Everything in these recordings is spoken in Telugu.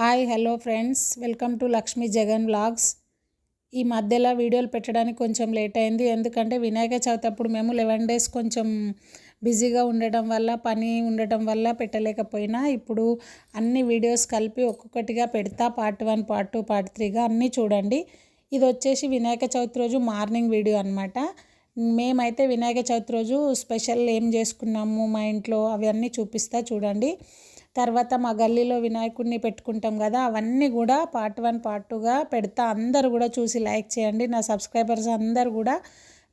Hi hello friends. Welcome to Lakshmi Jagan vlogs. ఈ మధ్యలో వీడియోలు పెట్టడానికి కొంచెం లేట్ అయింది. ఎందుకంటే వినాయక చవితి అప్పుడు మేము లెవెన్ డేస్ కొంచెం బిజీగా ఉండటం వల్ల పని ఉండటం వల్ల పెట్టలేకపోయినా ఇప్పుడు అన్ని వీడియోస్ కలిపి ఒక్కొక్కటిగా పెడతా. Part one part two part త్రీగా అన్నీ చూడండి. ఇది వచ్చేసి వినాయక చవితి రోజు మార్నింగ్ వీడియో అనమాట మేమైతే వినాయక చవితి రోజు స్పెషల్ ఏం చేసుకున్నాము మా ఇంట్లో అవన్నీ చూపిస్తా చూడండి. తర్వాత మా గల్లీలో వినాయకుడిని పెట్టుకుంటాం కదా అవన్నీ కూడా పార్ట్ వన్ పార్ట్ టూగా పెడతా. అందరు కూడా చూసి లైక్ చేయండి. నా సబ్స్క్రైబర్స్ అందరు కూడా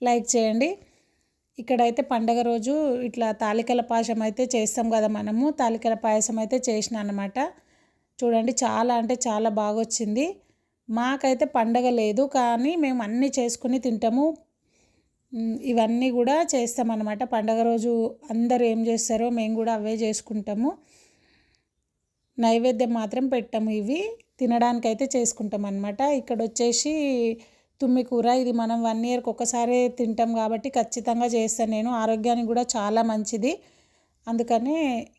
లైక్ చేయండి. ఇక్కడైతే పండగ రోజు ఇట్లా తాలికల పాయసం అయితే చేస్తాం కదా మనము. తాలికల పాయసం అయితే చేసిన అనమాట చూడండి చాలా అంటే చాలా బాగా వచ్చింది మాకైతే పండగ లేదు కానీ మేము అన్నీ చేసుకుని తింటాము. ఇవన్నీ కూడా చేస్తామన్నమాట పండగ రోజు అందరు ఏం చేస్తారో మేము కూడా అవే చేసుకుంటాము. నైవేద్యం మాత్రం పెట్టాము ఇవి. తినడానికి అయితే చేసుకుంటాం అనమాట ఇక్కడ వచ్చేసి తుమ్మి కూర ఇది మనం వన్ ఇయర్కి ఒకసారి తింటాం కాబట్టి ఖచ్చితంగా చేస్తాను నేను ఆరోగ్యానికి కూడా చాలా మంచిది. అందుకనే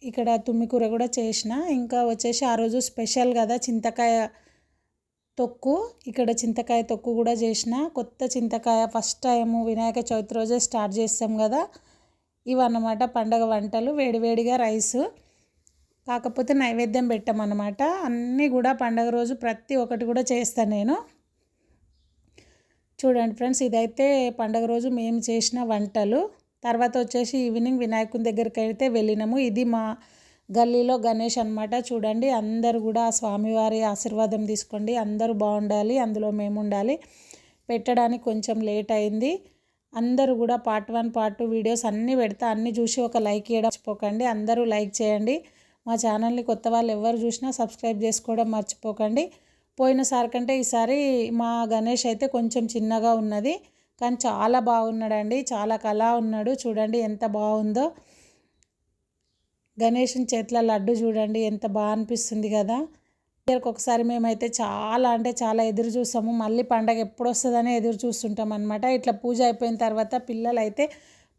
ఇక్కడ తుమ్మి కూర కూడా చేసిన. ఇంకా వచ్చేసి ఆ రోజు స్పెషల్ కదా చింతకాయ తొక్కు. ఇక్కడ చింతకాయ తొక్కు కూడా చేసిన. కొత్త చింతకాయ ఫస్ట్ టైము వినాయక చవితి రోజే స్టార్ట్ చేస్తాం కదా. ఇవన్నమాట పండగ వంటలు. వేడివేడిగా రైసు. కాకపోతే నైవేద్యం పెట్టమన్నమాట. అన్నీ కూడా పండగ రోజు ప్రతి ఒక్కటి కూడా చేస్తాను నేను. చూడండి ఫ్రెండ్స్ ఇదైతే పండగ రోజు మేము చేసిన వంటలు. తర్వాత వచ్చేసి ఈవినింగ్ వినాయకుని దగ్గరికి అయితే వెళ్ళినాము. ఇది మా గల్లీలో గణేష్ అనమాట చూడండి అందరు కూడా స్వామివారి ఆశీర్వాదం తీసుకోండి. అందరూ బాగుండాలి అందులో మేము ఉండాలి. పెట్టడానికి కొంచెం లేట్ అయింది. అందరూ కూడా part one part two videos అన్నీ పెడతా అన్నీ చూసి ఒక లైక్ చేయడం మర్చిపోకండి. అందరూ లైక్ చేయండి. మా ఛానల్ని కొత్త వాళ్ళు ఎవరు చూసినా సబ్స్క్రైబ్ చేసుకోవడం మర్చిపోకండి. పోయినసారి కంటే ఈసారి మా గణేష్ అయితే కొంచెం చిన్నగా ఉన్నది కానీ చాలా బాగున్నాడండి. చాలా కళా ఉన్నాడు. చూడండి ఎంత బాగుందో. గణేషుని చేతిలో లడ్డు చూడండి ఎంత బాగా అనిపిస్తుంది కదా. ఇయర్కి ఒకసారి మేమైతే చాలా అంటే చాలా ఎదురు చూస్తాము మళ్ళీ పండగ ఎప్పుడు వస్తుందని ఎదురు చూస్తుంటాం అనమాట ఇట్లా పూజ అయిపోయిన తర్వాత పిల్లలు అయితే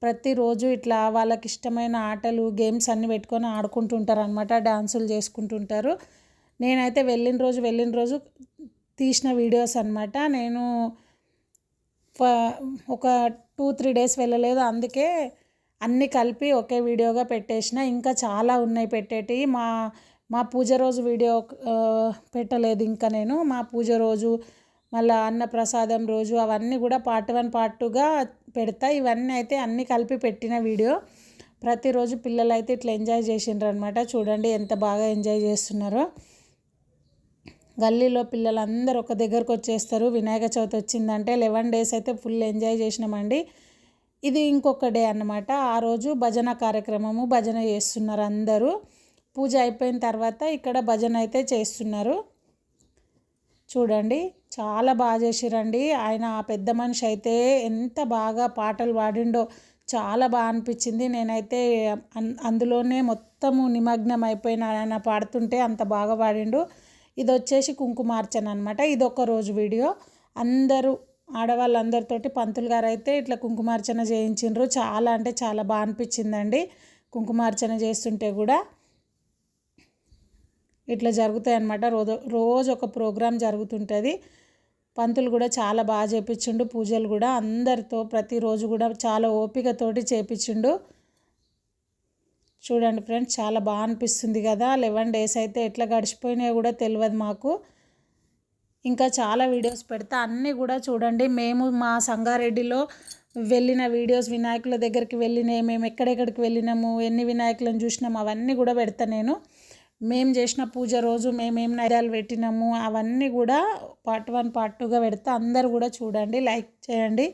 ప్రతిరోజు ఇట్లా వాళ్ళకి ఇష్టమైన ఆటలు గేమ్స్ అన్నీ పెట్టుకొని ఆడుకుంటుంటారు అనమాట డాన్సులు చేసుకుంటుంటారు. నేనైతే వెళ్ళిన రోజు వెళ్ళిన రోజు తీసిన వీడియోస్ అనమాట నేను ఒక టూ త్రీ డేస్ వెళ్ళలేదు. అందుకే అన్నీ కలిపి ఒకే వీడియోగా పెట్టేసిన. ఇంకా చాలా ఉన్నాయి పెట్టేటి. మా మా పూజ రోజు వీడియో పెట్టలేదు. ఇంకా నేను మా పూజ రోజు మళ్ళీ అన్నప్రసాదం రోజు అవన్నీ కూడా పార్ట్ వన్ పార్ట్ టూగా పెడతా. ఇవన్నీ అయితే అన్నీ కలిపి పెట్టిన వీడియో. ప్రతిరోజు పిల్లలు అయితే ఇట్లా ఎంజాయ్ చేసిండ్రు అనమాట చూడండి ఎంత బాగా ఎంజాయ్ చేస్తున్నారో. గల్లీలో పిల్లలందరూ ఒక దగ్గరకు వచ్చేస్తారు. వినాయక చవితి వచ్చిందంటే లెవెన్ డేస్ అయితే ఫుల్ ఎంజాయ్ చేసినామండి. ఇది ఇంకొక డే అన్నమాట. ఆ రోజు భజన కార్యక్రమము భజన చేస్తున్నారు అందరూ. పూజ అయిపోయిన తర్వాత ఇక్కడ భజన అయితే చేస్తున్నారు. చూడండి చాలా బాగా చేసిరండి. ఆయన ఆ పెద్ద మనిషి అయితే ఎంత బాగా పాటలు పాడిండో చాలా బాగా అనిపించింది. నేనైతే అందులోనే మొత్తము నిమగ్నం అయిపోయిన ఆయన పాడుతుంటే అంత బాగా పాడిండు. ఇది వచ్చేసి కుంకుమార్చన అనమాట ఇది ఒక రోజు వీడియో. అందరూ ఆడవాళ్ళందరితోటి పంతులు గారు అయితే ఇట్లా కుంకుమార్చన చేయించిండ్రు. చాలా అంటే చాలా బాగా అనిపించిందండి కుంకుమార్చన చేస్తుంటే కూడా. ఇట్లా జరుగుతాయి అన్నమాట రోజు రోజు ఒక ప్రోగ్రాం జరుగుతుంటుంది. పంతులు కూడా చాలా బాగా చేపించిండు. పూజలు కూడా అందరితో ప్రతిరోజు కూడా చాలా ఓపికతోటి చేపించిండు. చూడండి ఫ్రెండ్స్ చాలా బాగా అనిపిస్తుంది కదా. లెవెన్ డేస్ అయితే ఎట్లా గడిచిపోయినాయో కూడా తెలియదు మాకు. ఇంకా చాలా వీడియోస్ పెడతా. అన్నీ కూడా చూడండి. మేము మా సంగారెడ్డిలో వెళ్ళిన వీడియోస్ వినాయకుల దగ్గరికి వెళ్ళినాయి మేము ఎక్కడెక్కడికి వెళ్ళినాము ఎన్ని వినాయకులను చూసినాము అవన్నీ కూడా పెడతా నేను. మేము చేసిన పూజ రోజు మేమేం నైరాలు పెట్టినాము అవన్నీ కూడా పార్ట్ వన్ పార్ట్ టూగా పెడతా అందరు కూడా చూడండి లైక్ చేయండి.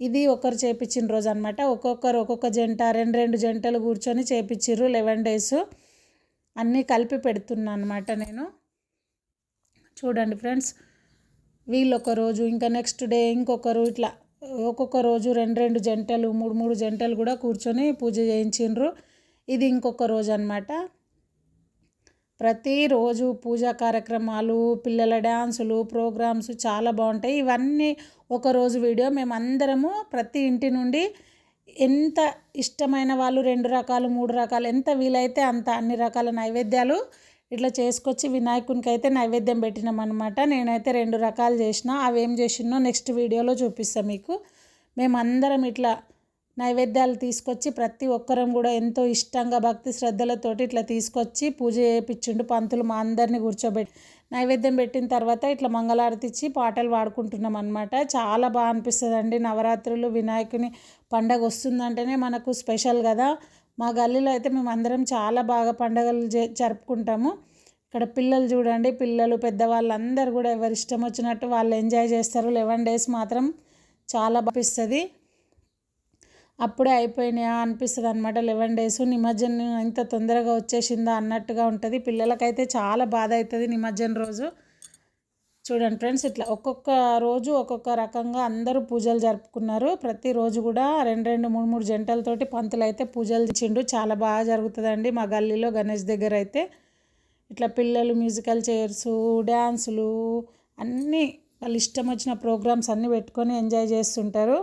ఇది ఒకరు చేపించిన రోజు అనమాట ఒక్కొక్కరు ఒక్కొక్క జంట రెండు రెండు జంటలు కూర్చొని చేపించిర్రు లెవెన్ డేస్ అన్నీ కలిపి పెడుతున్నా అనమాట నేను. చూడండి ఫ్రెండ్స్ వీళ్ళు ఒక రోజు ఇంకా నెక్స్ట్ డే ఇంకొకరు ఇట్లా ఒక్కొక్క రోజు రెండు రెండు జంటలు మూడు మూడు జంటలు కూడా కూర్చొని పూజ చేయించిండ్రు ఇది ఇంకొక రోజు అనమాట ప్రతిరోజు పూజా కార్యక్రమాలు పిల్లల డ్యాన్సులు ప్రోగ్రామ్స్ చాలా బాగుంటాయి. ఇవన్నీ ఒకరోజు వీడియో. మేమందరము ప్రతి ఇంటి నుండి ఎంత ఇష్టమైన వాళ్ళు రెండు రకాలు మూడు రకాలు ఎంత వీలైతే అంత అన్ని రకాల నైవేద్యాలు ఇట్లా చేసుకొచ్చి వినాయకునికి అయితే నైవేద్యం పెట్టినాం అనమాట నేనైతే రెండు రకాలు చేసిన అవి ఏం చేసినో నెక్స్ట్ వీడియోలో చూపిస్తాను మీకు. మేమందరం ఇట్లా నైవేద్యాలు తీసుకొచ్చి ప్రతి ఒక్కరం కూడా ఎంతో ఇష్టంగా భక్తి శ్రద్ధలతోటి ఇట్లా తీసుకొచ్చి పూజ చేయించిండు పంతులు మా అందరినీ కూర్చోబెట్టి. నైవేద్యం పెట్టిన తర్వాత ఇట్లా మంగళారతి ఇచ్చి పాటలు పాడుకుంటున్నాం అనమాట చాలా బాగా అనిపిస్తుంది అండి నవరాత్రులు వినాయకుని పండగ వస్తుందంటేనే మనకు స్పెషల్ కదా. మా గల్లీలో అయితే మేము అందరం చాలా బాగా పండగలు జరుపుకుంటాము. ఇక్కడ పిల్లలు చూడండి పిల్లలు పెద్దవాళ్ళు అందరు కూడా ఎవరి ఇష్టం వచ్చినట్టు వాళ్ళు ఎంజాయ్ చేస్తారు. లెవెన్ డేస్ మాత్రం చాలా బాపిస్తుంది అప్పుడే అయిపోయినాయా అనిపిస్తుంది అనమాట లెవెన్ డేస్ నిమజ్జనం ఇంత తొందరగా వచ్చేసిందా అన్నట్టుగా ఉంటుంది. పిల్లలకైతే చాలా బాధ అవుతుంది నిమజ్జనం రోజు. చూడండి ఫ్రెండ్స్ ఇట్లా ఒక్కొక్క రోజు ఒక్కొక్క రకంగా అందరూ పూజలు జరుపుకున్నారు. ప్రతిరోజు కూడా రెండు రెండు మూడు మూడు జంటలతోటి పంతులు అయితే పూజలు ఇచ్చిండు చాలా బాగా జరుగుతుందండి మా గల్లీలో గణేష్ దగ్గర అయితే. ఇట్లా పిల్లలు మ్యూజికల్ చైర్స్ డ్యాన్సులు అన్నీ వాళ్ళు ఇష్టం వచ్చిన ప్రోగ్రామ్స్ అన్నీ పెట్టుకొని ఎంజాయ్ చేస్తుంటారు.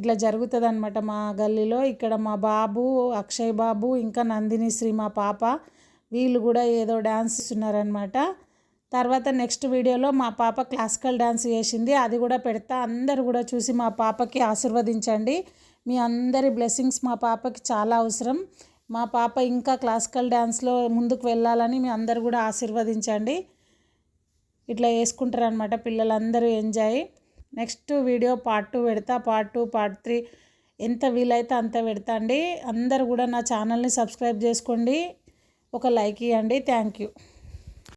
ఇట్లా జరుగుతుంది అనమాట మా గల్లీలో. ఇక్కడ మా బాబు అక్షయ్ బాబు ఇంకా నందిని శ్రీ మా పాప వీళ్ళు కూడా ఏదో డ్యాన్స్ ఇస్తున్నారనమాట తర్వాత నెక్స్ట్ వీడియోలో మా పాప క్లాసికల్ డ్యాన్స్ చేసింది. అది కూడా పెడతా అందరు కూడా చూసి మా పాపకి ఆశీర్వదించండి. మీ అందరి బ్లెస్సింగ్స్ మా పాపకి చాలా అవసరం. మా పాప ఇంకా క్లాసికల్ డ్యాన్స్లో ముందుకు వెళ్ళాలని మీ అందరు కూడా ఆశీర్వదించండి. ఇట్లా వేసుకుంటారనమాట పిల్లలందరూ enjoy. Next video part two పెడతా. Part two part three. ఎంత వీలైతే అంత పెడతా అండి. అందరు కూడా నా ఛానల్ని సబ్స్క్రైబ్ చేసుకోండి. ఒక లైక్ ఇవ్వండి. Thank you.